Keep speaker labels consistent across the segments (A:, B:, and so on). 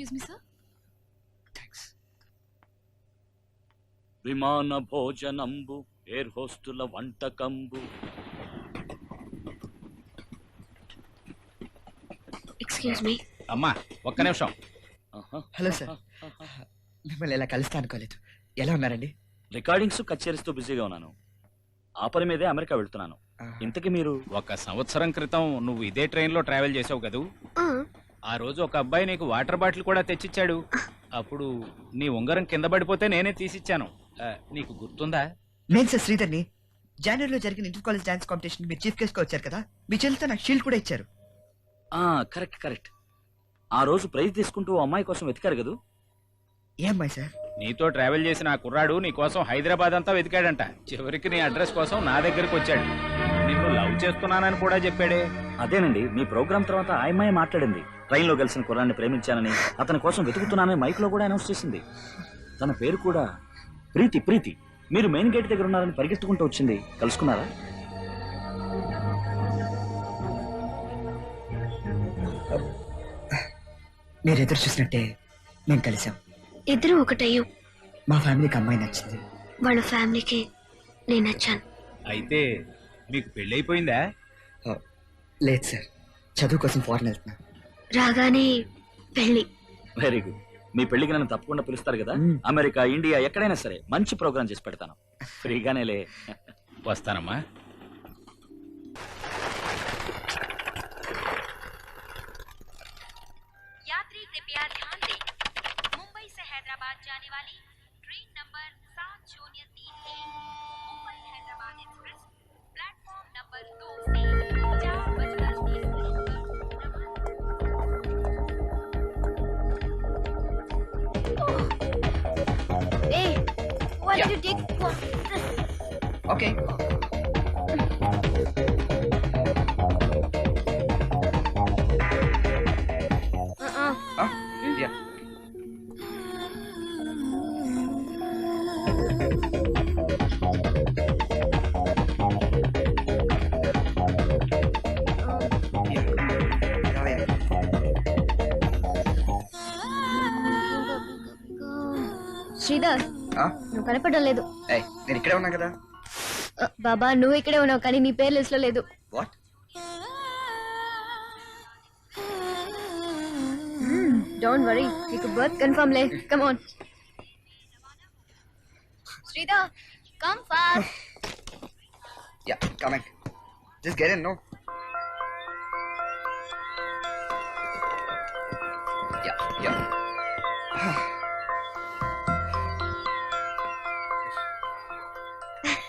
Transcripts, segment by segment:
A: Excuse me sir
B: thanks
C: విమాన భోజనంబు air హోస్టుల వంటకంబు.
A: Excuse me
D: అమ్మా ఒక్క నిమిషం.
C: ఆహా.
B: హలో సార్ మిమ్మల్ని ఇలా కలుస్తా అనుకోలేదు ఎలా ఉన్నారండి?
C: రికార్డింగ్స్ కచేరీస్తో బిజీగా ఉన్నాను. ఆ పని మీదే అమెరికా వెళ్తున్నాను. ఇంతకీ మీరు
D: ఒక సంవత్సరం క్రితం నువ్వు ఇదే ట్రైన్లో ట్రావెల్ చేసావు కదూ? ఆ రోజు ఒక అబ్బాయి నీకు వాటర్ బాటిల్ కూడా తెచ్చిచ్చాడు. అప్పుడు నీ ఉంగరం కింద పడిపోతే నేనే తీసిచ్చాను. ఆ, నీకు గుర్తుందా?
B: నేను సార్ శ్రీధర్ని. జనవరిలో జరిగిన ఇంటర్ కాలేజ్ డాన్స్ కాంపిటీషన్ మీరు చీఫ్ గెస్ట్గా వచ్చారు కదా మీ చెల్లితో నాకు షీల్డ్ కూడా ఇచ్చారు.
C: ఆ కరెక్ట్ కరెక్ట్. ఆ రోజు ప్రైజ్ తీసుకుంటూ ఓ అమ్మాయి కోసం వెతికారు కదూ?
B: ఏ అమ్మాయి సార్?
D: నీతో ట్రావెల్ చేసిన ఆ కుర్రాడు నీ కోసం హైదరాబాద్ అంతా వెతికాడంట. చివరికి నీ అడ్రస్ కోసం నా దగ్గరికి వచ్చాడు. నిన్ను లవ్ చేస్తున్నానని కూడా చెప్పాడే.
C: అదేనండి మీ ప్రోగ్రామ్ తర్వాత ఆ అమ్మాయి మాట్లాడింది. ట్రైన్లో కలిసిన కుర్రాన్ని ప్రేమించానని అతని కోసం వెతుకుతున్నానని మైక్లో కూడా అనౌన్స్ చేసింది. తన పేరు కూడా ప్రీతి ప్రీతి. మీరు మెయిన్ గేట్ దగ్గర ఉన్నారని పరిగెత్తుకుంటూ వచ్చింది. కలుసుకున్నారా?
B: మీరు ఎదురు చూసినట్టే మేము కలిసాం.
A: ఇద్దరు ఒకటయ్యో.
B: మా ఫ్యామిలీకి అమ్మాయి నచ్చింది.
A: వాళ్ళ ఫ్యామిలీకి నేను నచ్చాను.
D: అయితే మీకు పెళ్ళైపోయిందా?
B: లేదు సార్. చదువు కోసం ఫారెన్ వెళ్తున్నా.
A: రాగానే పెళ్ళి
C: వెరీ గుడ్. మీ పెళ్ళికి నన్ను తప్పకుండా పిలుస్తారు కదా. అమెరికా ఇండియా ఎక్కడైనా సరే మంచి ప్రోగ్రామ్ చేసి పెడతాను. ఫ్రీగానేలే
D: వస్తానమ్మా.
E: वाली ट्रेन नंबर सात शून्य तीन एक Mumbai Hyderabad express platform number दो से चार बजकर तीस
B: Okay.
A: శ్రీధర్ నువ్వు కనపడడం లేదు.
B: నేను ఇక్కడే ఉన్నా కదా?
A: బాబా నువ్వు ఇక్కడే ఉన్నావు కానీ నీ పేరు లిస్ట్లో లేదు
B: వాట్
A: డోంట్ వరీ నీకు బర్త్ కన్ఫర్మ్ లే. Come on Sridhar
B: come fast yeah coming just get in no
A: yeah yeah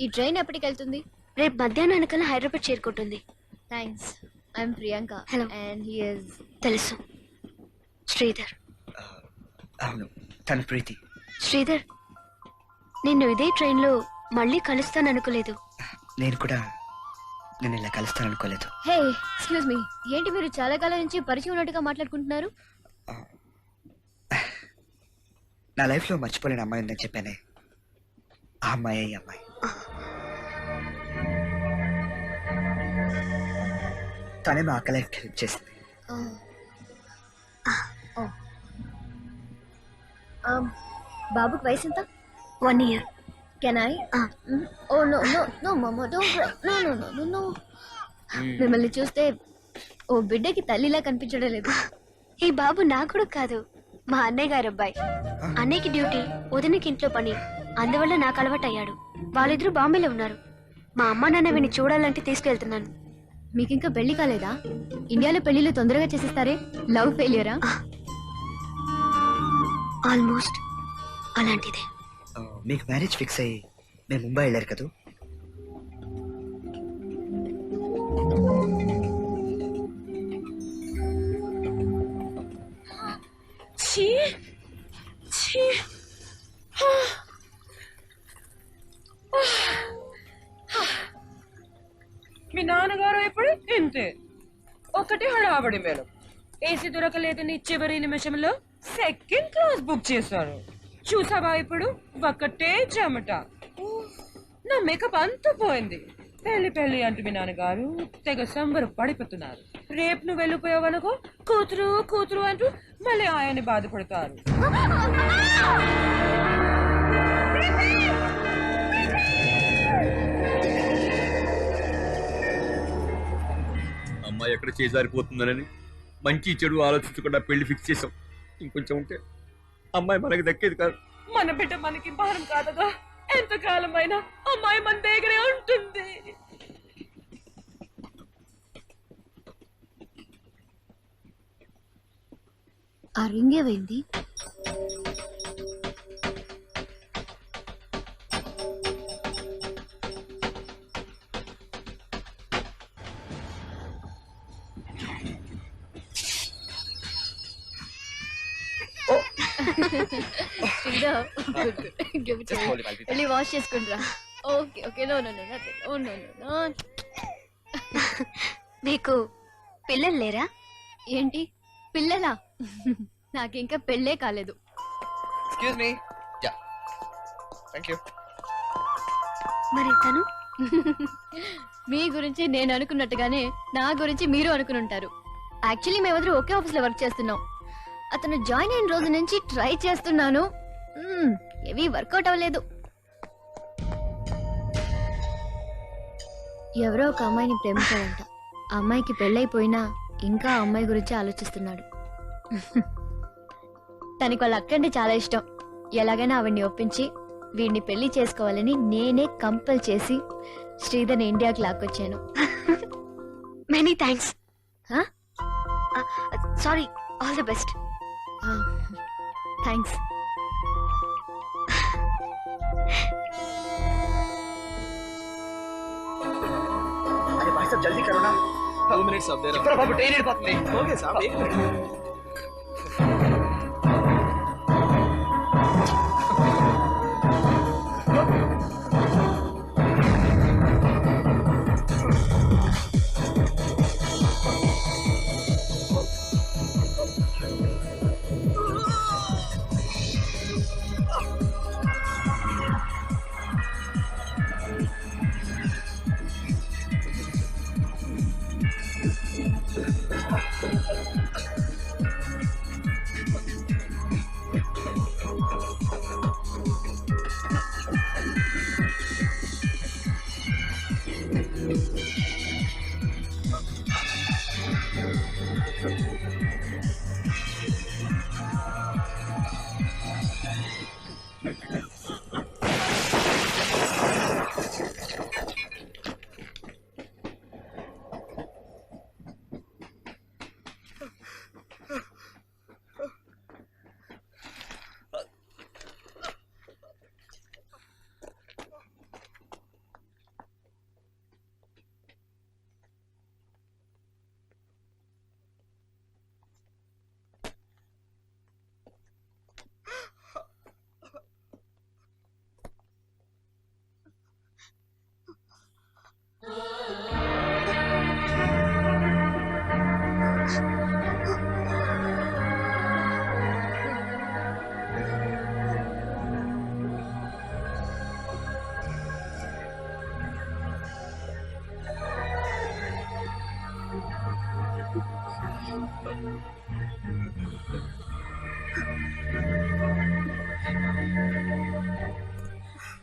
A: ఈ ట్రైన్ ఎప్పటికి వెళ్తుంది?
F: రేపు మధ్యాహ్నానికల్లా హైదరాబాద్ చేరుకుంటుంది.
A: Thanks I'm Priyanka
F: Hello.
A: And he is
F: తెలుసు. శ్రీధర్.
B: అవును. తన ప్రీతి.
F: శ్రీధర్ నిన్ను ఇదే ట్రైన్లో మళ్ళీ కలుస్తాననుకోలేదు.
B: నేను కూడా నేను ఇలా కలుస్తాననుకోలేదు.
A: హే ఎక్స్క్యూజ్ మీ ఏంటి మీరు చాలా కాలం నుంచి పరిచయం ఉన్నట్టుగా మాట్లాడుకుంటున్నారు?
B: నా లైఫ్లో మర్చిపోలేని అమ్మాయి ఉందని చెప్పానే. ఆ అమ్మాయి ఈ అమ్మాయి. తనే మా అక్క లైఫ్కి హెల్ప్ చేసింది.
A: Um, బాబుకి వయసు ఎంత? One year
F: can
A: I. Oh no no no mama don't no no no no మిమ్మల్ని చూస్తే ఓ బిడ్డకి తల్లిలా కనిపించడం లేదు.
F: ఈ బాబు నా కూడా కాదు మా అన్నయ్య గారు అబ్బాయి. అన్నయ్యకి డ్యూటీ వదినకి ఇంట్లో పని. అందువల్ల నాకు అలవాటు అయ్యాడు వాళ్ళిద్దరూ బాంబేలో ఉన్నారు. మా అమ్మ నాన్న వీడిని చూడాలంటే తీసుకెళ్తున్నాను.
A: మీకు ఇంకా పెళ్ళి కాలేదా? ఇండియాలో పెళ్ళిళ్ళు తొందరగా చేసేస్తారే? లవ్ ఫెయిలియరా?
F: ఆల్మోస్ట్ అలాంటిదే.
B: మీకు మ్యారేజ్ ఫిక్స్ అయ్యి మేము ముంబై వెళ్ళారు కదా?
G: మీ నాన్నగారు ఇప్పుడు ఇంతే. ఒకటి హడావడి మేడం. ఏసీ దొరకలేదని చివరి నిమిషంలో. సెకండ్ క్లాస్ బుక్ చేశారు. చూసావా ఇప్పుడు? ఒకటే చెమట. నా మేకప్ అంతా పోయింది. పెళ్ళి పెళ్ళి అంటూ మీ నాన్నగారు తెగ సంబర పడిపోతున్నారు. రేపు నువ్వు వెళ్ళిపోయావనుకో కూతురు కూతురు అంటూ మళ్ళీ ఆయన్ని బాధపడతారు.
H: అమ్మాయి ఎక్కడ చేజారిపోతుందనని మంచి చెడు ఆలోచించకుండా పెళ్ళి ఫిక్స్ చేసాం ఇంకొంచెం ఉంటే అమ్మాయి మనకి దక్కేది కాదు.
G: మన బిడ్డ మనకి భారం కాదగా ఎంతకాలమైనా అమ్మాయి మన దగ్గరే ఉంటుంది.
A: ఆ రింగ్ ఏమైంది? శ్రీరామ్. వెళ్ళి వాష్ చేసుకుంటారా okay okay no no no no no
F: మీకు పిల్లలు లేరా
A: ఏంటి పిల్లలా నాకింకా పెళ్ళే కాలేదు
B: excuse me yeah thank you
F: మరి తను
A: మీ గురించి నేను అనుకున్నట్టుగానే నా గురించి మీరు అనుకుని ఉంటారు యాక్చువల్లీ మేమిద్దరు ఒకే ఆఫీస్లో వర్క్ చేస్తున్నాం. అతను జాయిన్ అయిన రోజు నుంచి ట్రై చేస్తున్నాను. ఏవీ వర్కౌట్ అవ్వలేదు. ఎవరో ఒక అమ్మాయిని ప్రేమించాడంట. ఆ అమ్మాయికి పెళ్ళైపోయినా ఇంకా ఆ అమ్మాయి గురించి ఆలోచిస్తున్నాడు. తనకి వాళ్ళ అక్కంటే చాలా ఇష్టం. ఎలాగైనా ఆవిడ్ని ఒప్పించి వీడిని పెళ్ళి చేసుకోవాలని నేనే కంపల్ చేసి శ్రీధర్ని ఇండియాకి లాక్కొచ్చాను.
F: Many
A: thanks?
F: Sorry all the best
A: thanks
B: अरे भाई साहब जल्दी करो ना
H: టూ మినిట్స్ ఆఫ్
B: చెప్పరా బాబు ట్రైన్ వెళ్ళిపోతుంది
H: ఓకే సార్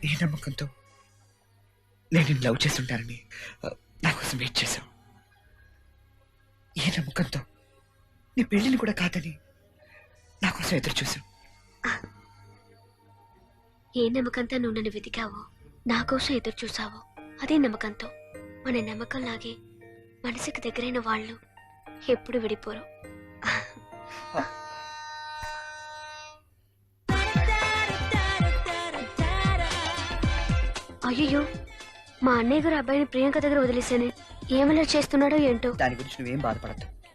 B: ఏ నమ్మకంతో నేను లవ్ చేస్తుంటానని నా కోసం వెయిట్ చేశావు. ఏ నమ్మకంతో నీ పెళ్ళిని కూడా కాదని నా కోసం ఎదురు చూసావు
F: ఏ నమ్మకంతో నువ్వు నన్ను వెతికావో నా కోసం ఎదురు చూసావో అదే నమ్మకంతో. మన నమ్మకం లాగే మనసుకి దగ్గరైన వాళ్ళు ఎప్పుడు విడిపోరు. అయ్యో మా అన్నయ్య గారు అబ్బాయిని ప్రియాంక దగ్గర వదిలేసానే ఏమలా చేస్తున్నాడో ఏంటో.
B: దాని గురించి నువ్వేం బాధపడద్దు.